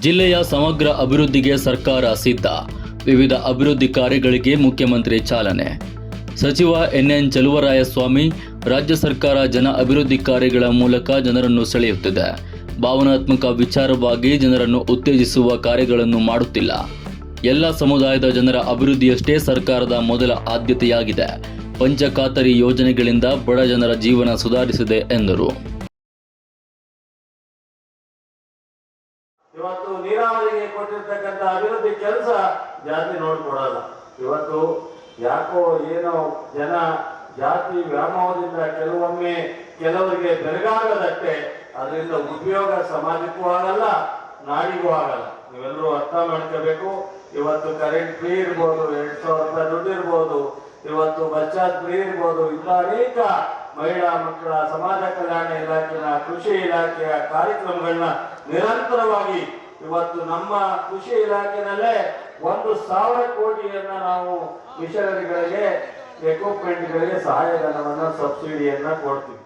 ಜಿಲ್ಲೆಯ ಸಮಗ್ರ ಅಭಿವೃದ್ಧಿಗೆ ಸರ್ಕಾರ ಸಿದ್ಧ. ವಿವಿಧ ಅಭಿವೃದ್ಧಿ ಕಾರ್ಯಗಳಿಗೆ ಮುಖ್ಯಮಂತ್ರಿ ಚಾಲನೆ. ಸಚಿವ ಎನ್ಎನ್ ಚಲುವರಾಯಸ್ವಾಮಿ, ರಾಜ್ಯ ಸರ್ಕಾರ ಜನ ಅಭಿವೃದ್ಧಿ ಕಾರ್ಯಗಳ ಮೂಲಕ ಜನರನ್ನು ಸೆಳೆಯುತ್ತಿದೆ. ಭಾವನಾತ್ಮಕ ವಿಚಾರವಾಗಿ ಜನರನ್ನು ಉತ್ತೇಜಿಸುವ ಕಾರ್ಯಗಳನ್ನು ಮಾಡುತ್ತಿಲ್ಲ. ಎಲ್ಲ ಸಮುದಾಯದ ಜನರ ಅಭಿವೃದ್ಧಿಯಷ್ಟೇ ಸರ್ಕಾರದ ಮೊದಲ ಆದ್ಯತೆಯಾಗಿದೆ. ಪಂಚಖಾತರಿ ಯೋಜನೆಗಳಿಂದ ಬಡ ಜನರ ಜೀವನ ಸುಧಾರಿಸಿದೆ ಎಂದರು. ಇವತ್ತು ನೀರಾವರಿಗೆ ಕೊಟ್ಟಿರ್ತಕ್ಕಂಥ ಅಭಿವೃದ್ಧಿ ಕೆಲಸ ಜಾತಿ ನೋಡ್ಕೊಡಲ್ಲ ಇವತ್ತು ಯಾಕೋ ಏನೋ ಜನ ಜಾತಿ ವ್ಯಾಮೋಹದಿಂದ ಕೆಲವೊಮ್ಮೆ ಕೆಲವರಿಗೆ ಬೆರಗಾಗದಷ್ಟೆ ಅದರಿಂದ ಉಪಯೋಗ ಸಮಾಜಕ್ಕೂ ಆಗಲ್ಲ, ನಾಡಿಗೂ ಆಗಲ್ಲ. ನೀವೆಲ್ಲರೂ ಅರ್ಥ ಮಾಡ್ಕೋಬೇಕು. ಇವತ್ತು ಕರೆಂಟ್ ಫ್ರೀ ಇರ್ಬೋದು, ಎರಡು ಸಾವಿರ ರೂಪಾಯಿ ದುಡ್ಡು ಇರ್ಬೋದು, ಇವತ್ತು ಚಾರ್ಜ್ ಫ್ರೀ ಇರ್ಬೋದು ಇಂಥ ಅನೇಕ ಮಹಿಳಾ ಮಕ್ಕಳ ಸಮಾಜ ಕಲ್ಯಾಣ ಇಲಾಖೆಯ ಕೃಷಿ ಇಲಾಖೆಯ ಕಾರ್ಯಕ್ರಮಗಳನ್ನ ನಿರಂತರವಾಗಿ ಇವತ್ತು ನಮ್ಮ ಕೃಷಿ ಇಲಾಖೆನಲ್ಲೇ ಒಂದು ಸಾವಿರ ಕೋಟಿಯನ್ನ ನಾವು ಮಿಷನರಿಗಳಿಗೆ ಎಕ್ವಿಪ್ಮೆಂಟ್ಗಳಿಗೆ ಸಹಾಯಧನವನ್ನ ಸಬ್ಸಿಡಿಯನ್ನ ಕೊಡ್ತೀವಿ.